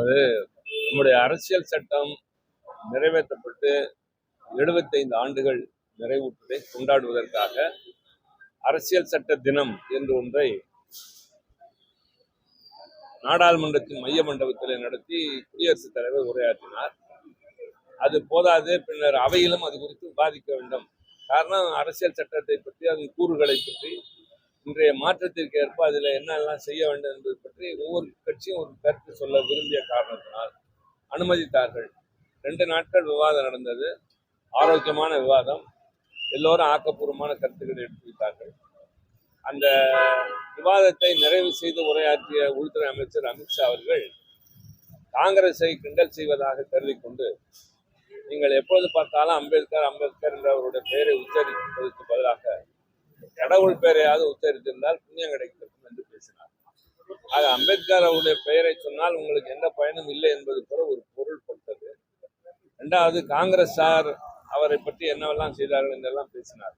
நம்முடைய அரசியல் சட்டம் நிறைவேற்றப்பட்டு எழுபத்தைந்து ஆண்டுகள் நிறைவுற்றதை கொண்டாடுவதற்காக அரசியல் சட்ட தினம் என்று ஒன்றை நாடாளுமன்றத்தின் மைய மண்டபத்திலே நடத்தி குடியரசுத் தலைவர் உரையாற்றினார். அது போதாது பின்னர் அவையிலும் அது குறித்து விவாதிக்க வேண்டும். காரணம் அரசியல் சட்டத்தை பற்றி அதன் கூறுகளை பற்றி இன்றைய மாற்றத்திற்கு ஏற்ப அதில் என்னெல்லாம் செய்ய வேண்டும் என்பது பற்றி ஒவ்வொரு கட்சியும் ஒரு கருத்து சொல்ல விரும்பிய காரணத்தினால் அனுமதித்தார்கள். ரெண்டு நாட்கள் விவாதம் நடந்தது. ஆரோக்கியமான விவாதம். எல்லோரும் ஆக்கப்பூர்வமான கருத்துக்களை எடுத்துவிட்டார்கள் அந்த விவாதத்தை நிறைவு செய்து உரையாற்றிய உள்துறை அமைச்சர் அமித்ஷா அவர்கள் காங்கிரஸை கிண்டல் செய்வதாக கருதி கொண்டு நீங்கள் எப்பொழுது பார்த்தாலும் அம்பேத்கர் அம்பேத்கர் என்ற அவருடைய பெயரை உச்சரிப்பதற்கு பதிலாக கடவுள் பெயரையாவது உச்சரித்திருந்தால் புண்ணியம் கிடைக்கும் என்று பேசினார். ஆக அம்பேத்கர் அவருடைய பெயரை சொன்னால் உங்களுக்கு எந்த பயனும் இல்லை என்பது கூட ஒரு பொருள் பட்டது. இரண்டாவது காங்கிரஸார் அவரை பற்றி என்னவெல்லாம் செய்தார்கள் என்றெல்லாம் பேசினார்.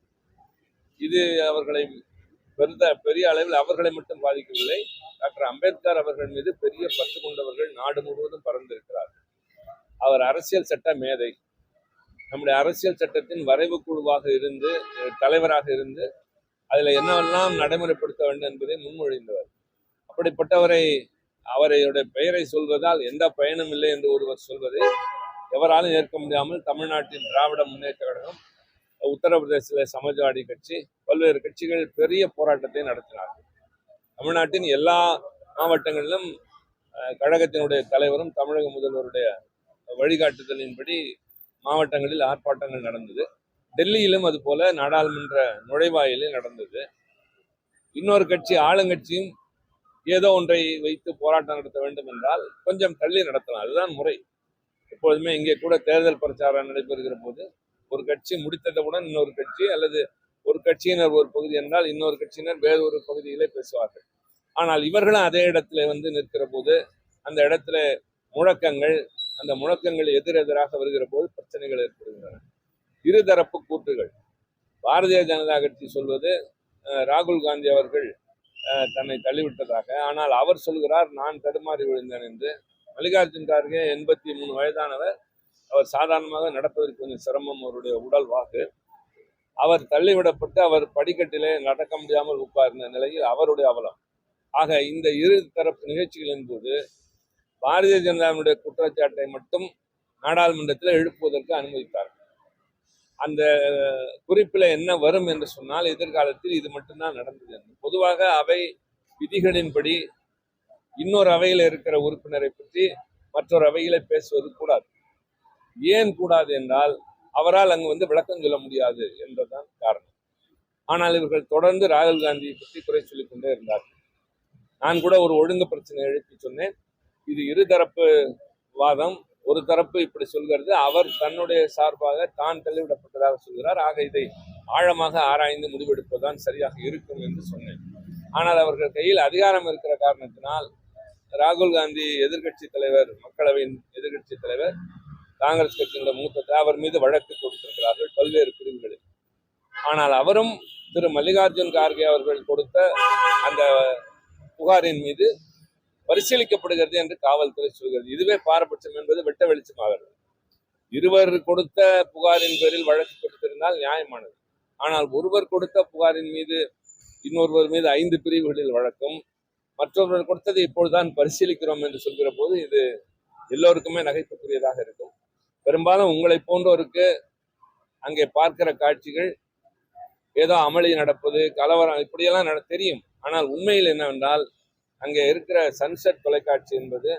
இது அவர்களை பெருத பெரிய அளவில் அவர்களை மட்டும் பாதிக்கவில்லை. டாக்டர் அம்பேத்கர் அவர்கள் மீது பெரிய பற்று கொண்டவர்கள் நாடு முழுவதும் பறந்திருக்கிறார்கள் அவர் அரசியல் சட்ட மேதை. நம்முடைய அரசியல் சட்டத்தின் வரைவு குழுவாக இருந்து தலைவராக இருந்து அதில் என்னவெல்லாம் நடைமுறைப்படுத்த வேண்டும் என்பதை முன்மொழிந்தவர். அப்படிப்பட்டவரை அவரையுடைய பெயரை சொல்வதால் எந்த பயனும் இல்லை என்று ஒருவர் சொல்வது எவராலும் ஏற்க முடியாமல் தமிழ்நாட்டின் திராவிட முன்னேற்ற கழகம் உத்தரப்பிரதேசத்தில் சமாஜ்வாடி கட்சி பல்வேறு கட்சிகள் பெரிய போராட்டத்தை நடத்தினார்கள். தமிழ்நாட்டின் எல்லா மாவட்டங்களிலும் கழகத்தினுடைய தலைவரும் தமிழக முதல்வருடைய வழிகாட்டுதலின்படி மாவட்டங்களில் ஆர்ப்பாட்டங்கள் நடந்தது. டெல்லியிலும் அது போல நாடாளுமன்ற நுழைவாயிலில் நடந்தது. இன்னொரு கட்சி ஆளுங்கட்சியும் ஏதோ ஒன்றை வைத்து போராட்டம் நடத்த வேண்டும் என்றால் கொஞ்சம் தள்ளி நடத்தலாம். அதுதான் முறை. எப்பொழுதுமே இங்கே கூட தேர்தல் பிரச்சாரம் நடைபெறுகிற போது ஒரு கட்சி முடித்தவுடன் இன்னொரு கட்சி அல்லது ஒரு கட்சியினர் ஒரு பகுதி என்றால் இன்னொரு கட்சியினர் வேறு ஒரு பகுதியிலே பேசுவார்கள். ஆனால் இவர்களும் அதே இடத்துல வந்து நிற்கிற போது அந்த இடத்துல முழக்கங்கள் அந்த முழக்கங்கள் எதிரெதிராக வருகிற போது பிரச்சனைகள் ஏற்படுகின்றன. இருதரப்பு கூற்றுகள். பாரதிய ஜனதா கட்சி சொல்வது அஹ், ராகுல் காந்தி அவர்கள் தன்னை தள்ளிவிட்டதாக. ஆனால் அவர் சொல்கிறார் நான் தடுமாறி விழுந்தேன் என்று. மல்லிகார்ஜுன் கார்கே எண்பத்தி மூணு வயதானவர். அவர் சாதாரணமாக நடப்பதற்கு கொஞ்சம் சிரமம் அவருடைய உடல் வாக்கு. அவர் தள்ளிவிடப்பட்டு அவர் படிக்கட்டிலே நடக்க முடியாமல் உட்கார்ந்த நிலையில் அவருடைய அவலம். ஆக இந்த இரு தரப்பு நிகழ்ச்சிகளின் போது பாரதிய ஜனதாவினுடைய குற்றச்சாட்டை மட்டும் நாடாளுமன்றத்தில் எழுப்புவதற்கு அனுமதித்தார்கள் அந்த குறிப்பில் என்ன வரும் என்று சொன்னால் எதிர்காலத்தில் இது மட்டும்தான் நடந்தது. பொதுவாக அவை விதிகளின்படி இன்னொரு அவையில் இருக்கிற உறுப்பினரை பற்றி மற்றொரு அவையில் பேசுவது கூடாது. ஏன் கூடாது என்றால் அவரால் அங்கு வந்து விளக்கம் சொல்ல முடியாது என்றதான் காரணம். ஆனால் இவர்கள் தொடர்ந்து ராகுல் காந்தியை பற்றி குறை சொல்லிக் கொண்டே இருந்தார்கள். நான் கூட ஒரு ஒழுங்கு பிரச்சனை எழுப்பி சொன்னேன். இது இருதரப்பு வாதம் ஒரு தரப்பு இப்படி சொல்கிறது அவர் தன்னுடைய சார்பாக தான் தள்ளிவிடப்பட்டதாக சொல்கிறார். ஆக இதை ஆழமாக ஆராய்ந்து முடிவெடுப்பதுதான் சரியாக இருக்கும் என்று சொன்னேன். ஆனால் அவர்கள் கையில் அதிகாரம் இருக்கிற காரணத்தினால் ராகுல் காந்தி எதிர்க்கட்சி தலைவர் மக்களவையின் எதிர்க்கட்சி தலைவர் காங்கிரஸ் கட்சியினுடைய மூத்த அவர் மீது வழக்கு தொடுத்திருக்கிறார்கள் பல்வேறு பிரிவுகளில். ஆனால் அவரும் திரு மல்லிகார்ஜுன் கார்கே அவர்கள் கொடுத்த அந்த புகாரின் மீது பரிசீலிக்கப்படுகிறது என்று காவல்துறை சொல்கிறது. இதுவே பாரபட்சம் என்பது வெட்ட வெளிச்சமாகிறது. இருவர் கொடுத்த புகாரின் பேரில் வழக்கு கொடுத்திருந்தால் நியாயமானது. ஆனால் ஒருவர் கொடுத்த புகாரின் மீது இன்னொருவர் மீது ஐந்து பிரிவுகளில் வழக்கும் மற்றொருவர் கொடுத்ததை இப்பொழுதுதான் பரிசீலிக்கிறோம் என்று சொல்கிற போது இது எல்லோருக்குமே நகைப்புக்குரியதாக இருக்கும். பெரும்பாலும் உங்களை போன்றோருக்கு அங்கே பார்க்கிற காட்சிகள் ஏதோ அமளி நடப்பது கலவரம் இப்படியெல்லாம் நட தெரியும். ஆனால் உண்மையில் என்னவென்றால் அங்கே இருக்கிற சன்செட் தொலைக்காட்சி என்பது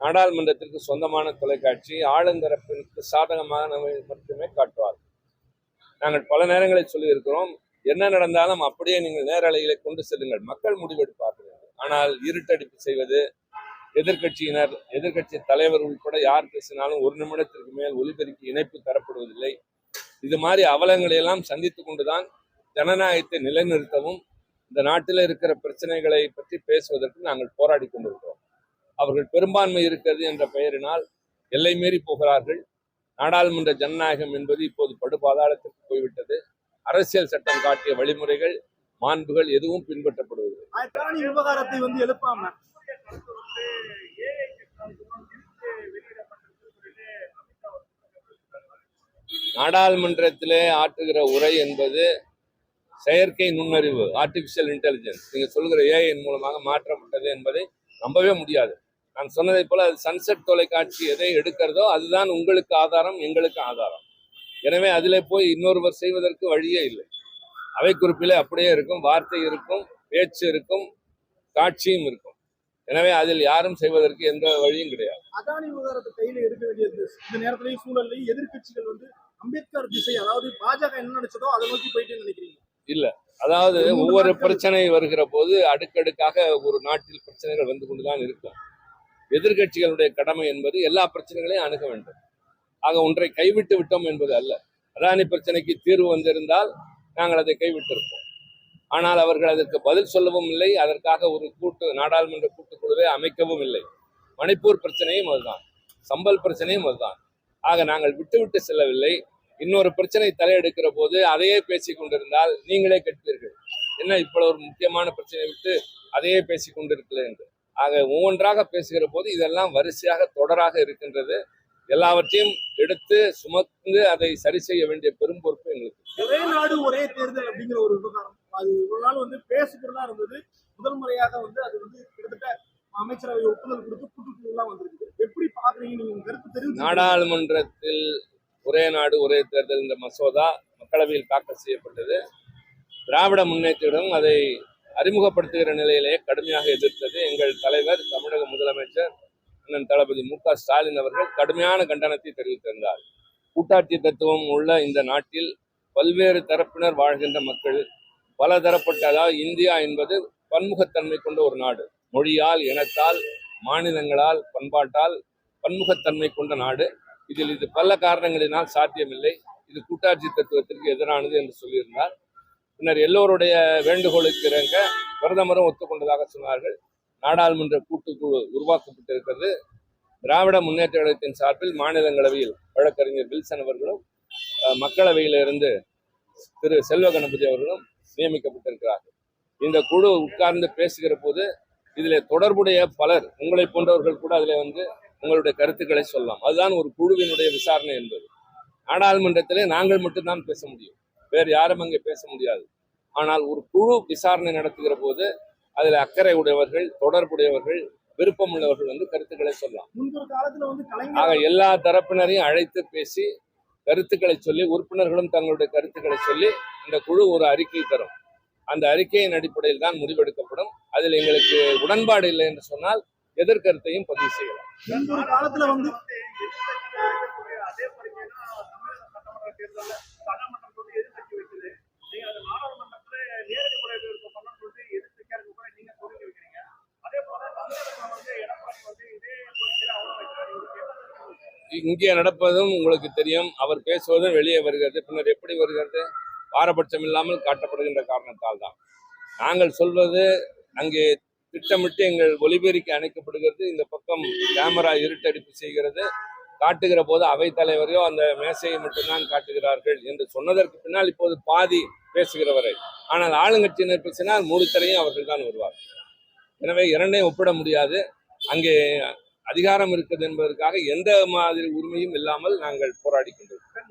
நாடாளுமன்றத்திற்கு சொந்தமான தொலைக்காட்சி. ஆளுந்தரப்பிற்கு சாதகமாக மட்டுமே காட்டுவார். நாங்கள் பல நேரங்களில் சொல்லியிருக்கிறோம் என்ன நடந்தாலும் அப்படியே நீங்கள் நேரலைகளை கொண்டு செல்லுங்கள். மக்கள் முடிவெடுப்பார்கள். ஆனால் இருட்டடிப்பு செய்வது எதிர்க்கட்சியினர் எதிர்க்கட்சி தலைவர் உட்பட யார் பேசினாலும் ஒரு நிமிடத்திற்கு மேல் ஒலிபெருக்கி இணைப்பு தரப்படுவதில்லை. இது மாதிரி அவலங்களையெல்லாம் சந்தித்து கொண்டுதான் ஜனநாயகத்தை நிலைநிறுத்தவும் இந்த நாட்டில் இருக்கிற பிரச்சனைகளை பற்றி பேசுவதற்கு நாங்கள் போராடி கொண்டிருக்கிறோம். அவர்கள் பெரும்பான்மை இருக்கிறது என்ற பெயரினால் எல்லை மீறி போகிறார்கள். நாடாளுமன்ற ஜனநாயகம் என்பது இப்போது படுபாதாளத்திற்கு போய்விட்டது. அரசியல் சட்டம் காட்டிய வழிமுறைகள் மாண்புகள் எதுவும் பின்பற்றப்படுவது வந்து எழுப்பாம? நாடாளுமன்றத்திலே ஆற்றுகிற உரை என்பது செயற்கை நுண்ணறிவு ஆர்டிபிஷியல் இன்டெலிஜென்ஸ் நீங்கள் சொல்கிற ஏஐன் மூலமாக மாற்றப்பட்டது என்பதை நம்பவே முடியாது. நான் சொன்னதை போல அது சன்செட் தொலைக்காட்சி எதை எடுக்கிறதோ அதுதான் உங்களுக்கு ஆதாரம் எங்களுக்கு ஆதாரம். எனவே அதிலே போய் இன்னொருவர் செய்வதற்கு வழியே இல்லை. அவை குறிப்பிலே அப்படியே இருக்கும் வார்த்தை இருக்கும் பேச்சு இருக்கும் காட்சியும் இருக்கும். எனவே அதில் யாரும் செய்வதற்கு எந்த வழியும் கிடையாது. அதானி விவகாரத்தை கையில எடுக்க வேண்டியது. இந்த நேரத்திலையும் சூழல்லையும் எதிர்கட்சிகள் வந்து அம்பேத்கர் திசை அதாவது பாஜக என்ன நினைச்சதோ அதை நோக்கி போயிட்டு நினைக்கிறீங்க? அதாவது மூன்று ஒவ்வொரு பிரச்சனை வருகிற போது அடுக்கடுக்காக ஒரு நாட்டில் பிரச்சனைகள் வந்து கொண்டுதான் இருக்கும். எதிர்க்கட்சிகளுடைய கடமை என்பது எல்லா பிரச்சனைகளையும் அணுக வேண்டும். ஆக ஒன்றை கைவிட்டு விட்டோம் என்பது அல்ல. அதானி பிரச்சனைக்கு தீர்வு வந்திருந்தால் நாங்கள் அதை கைவிட்டிருப்போம். ஆனால் அவர்கள் அதற்கு பதில் சொல்லவும் இல்லை. அதற்காக ஒரு கூட்டு நாடாளுமன்ற கூட்டுக்குழுவை அமைக்கவும் இல்லை. மணிப்பூர் பிரச்சனையும் அதுதான். சம்பல் பிரச்சனையும் அதுதான். ஆக நாங்கள் விட்டு விட்டு செல்லவில்லை. இன்னொரு பிரச்சனை தலையெடுக்கிற போது அதையே பேசிக் கொண்டிருந்தால் நீங்களே கேட்பீர்கள் என்ன இப்பொழுது ஒரு முக்கியமான பிரச்சனையை விட்டு அதையே பேசிக் கொண்டிருக்கல என்று. ஆக ஒவ்வொன்றாக பேசுகிற போது இதெல்லாம் வரிசையாக தொடராக இருக்கின்றது. எல்லாவற்றையும் எடுத்து சுமந்து அதை சரி செய்ய வேண்டிய பெரும் பொறுப்பு எங்களுக்கு. ஒரே நாடு ஒரே தேர்தல் அப்படிங்கிற ஒரு விவகாரம். அது ஒரு நாள் வந்து பேசுகிறதா இருந்தது. முதல் முறையாக வந்து அது வந்து கிட்டத்தட்ட அமைச்சரவை ஒப்புதல் கொடுத்து கூட்டுக்குழுலாம் வந்திருக்கு. எப்படி பாக்குறீங்க? நீங்க கருத்து தெரிவிச்சு நாடாளுமன்றத்தில் ஒரே நாடு ஒரே தேர்தல் இந்த மசோதா மக்களவையில் தாக்கல் செய்யப்பட்டது. திராவிட முன்னேற்றத்துடன் அதை அறிமுகப்படுத்துகிற நிலையிலேயே கடுமையாக எதிர்த்தது எங்கள் தலைவர் தமிழக முதலமைச்சர் அண்ணன் தளபதி மு க ஸ்டாலின் அவர்கள் கடுமையான கண்டனத்தை தெரிவித்திருந்தார். கூட்டாட்சி தத்துவம் உள்ள இந்த நாட்டில் பல்வேறு தரப்பினர் வாழ்கின்ற மக்கள் பல தரப்பட்ட அதாவது இந்தியா என்பது பன்முகத்தன்மை கொண்ட ஒரு நாடு. மொழியால் இனத்தால் மாநிலங்களால் பண்பாட்டால் பன்முகத்தன்மை கொண்ட நாடு. இதில் இது பல காரணங்களினால் சாத்தியமில்லை. இது கூட்டாட்சி தத்துவத்திற்கு எதிரானது என்று சொல்லியிருந்தார். பின்னர் எல்லோருடைய வேண்டுகோளுக்கு இறங்க பிரதமரும் ஒத்துக்கொண்டதாக சொன்னார்கள். நாடாளுமன்ற கூட்டுக்குழு உருவாக்கப்பட்டிருக்கிறது. திராவிட முன்னேற்ற கழகத்தின் சார்பில் மாநிலங்களவையில் வழக்கறிஞர் வில்சன் அவர்களும் மக்களவையிலிருந்து திரு செல்வ கணபதி அவர்களும் நியமிக்கப்பட்டிருக்கிறார்கள். இந்த குழு உட்கார்ந்து பேசுகிற போது இதில் தொடர்புடைய பலர் உங்களை போன்றவர்கள் கூட அதில் வந்து உங்களுடைய கருத்துக்களை சொல்லலாம். அதுதான் ஒரு குழுவினுடைய விசாரணை என்பது. நாடாளுமன்றத்திலே நாங்கள் மட்டும்தான் பேச முடியும். வேறு யாரும் அங்கே பேச முடியாது. ஆனால் ஒரு குழு விசாரணை நடத்துகிற போது அதில் அக்கறை உடையவர்கள் தொடர்புடையவர்கள் விருப்பம் உள்ளவர்கள் வந்து கருத்துக்களை சொல்லலாம். ஆக எல்லா தரப்பினரையும் அழைத்து பேசி கருத்துக்களை சொல்லி உறுப்பினர்களும் தங்களுடைய கருத்துக்களை சொல்லி இந்த குழு ஒரு அறிக்கை தரும். அந்த அறிக்கையின் அடிப்படையில் தான் முடிவெடுக்கப்படும். அதில் எங்களுக்கு உடன்பாடு இல்லை என்று சொன்னால் எதிர்கருத்தையும் பதிவு செய்யலாம். காலத்துல வந்து? இங்கே நடப்பதும் உங்களுக்கு தெரியும். அவர் பேசுவதும் வெளியே வருகிறது. பின்னர் எப்படி வருகிறது? பாரபட்சம் இல்லாமல் காட்டப்படுகின்ற காரணத்தால் தான் நாங்கள் சொல்வது அங்கே திட்டமிட்டு எங்கள் ஒலிபெருக்கி அணைக்கப்படுகிறது. இந்த பக்கம் கேமரா இருட்டடிப்பு செய்கிறது. காட்டுகிற போது அவைத்தலைவரையோ அந்த மேசையை மட்டும்தான் காட்டுகிறார்கள் என்று சொன்னதற்கு பின்னால் இப்போது பாதி பேசுகிறவரை. ஆனால் ஆளுங்கட்சியினர் பேசினால் மூடுத்தரையும் அவர்கள் தான் வருவார் எனவே இரண்டையும் ஒப்பிட முடியாது. அங்கே அதிகாரம் இருக்குது என்பதற்காக எந்த மாதிரி உரிமையும் இல்லாமல் நாங்கள் போராடி கொண்டிருக்கிறோம்.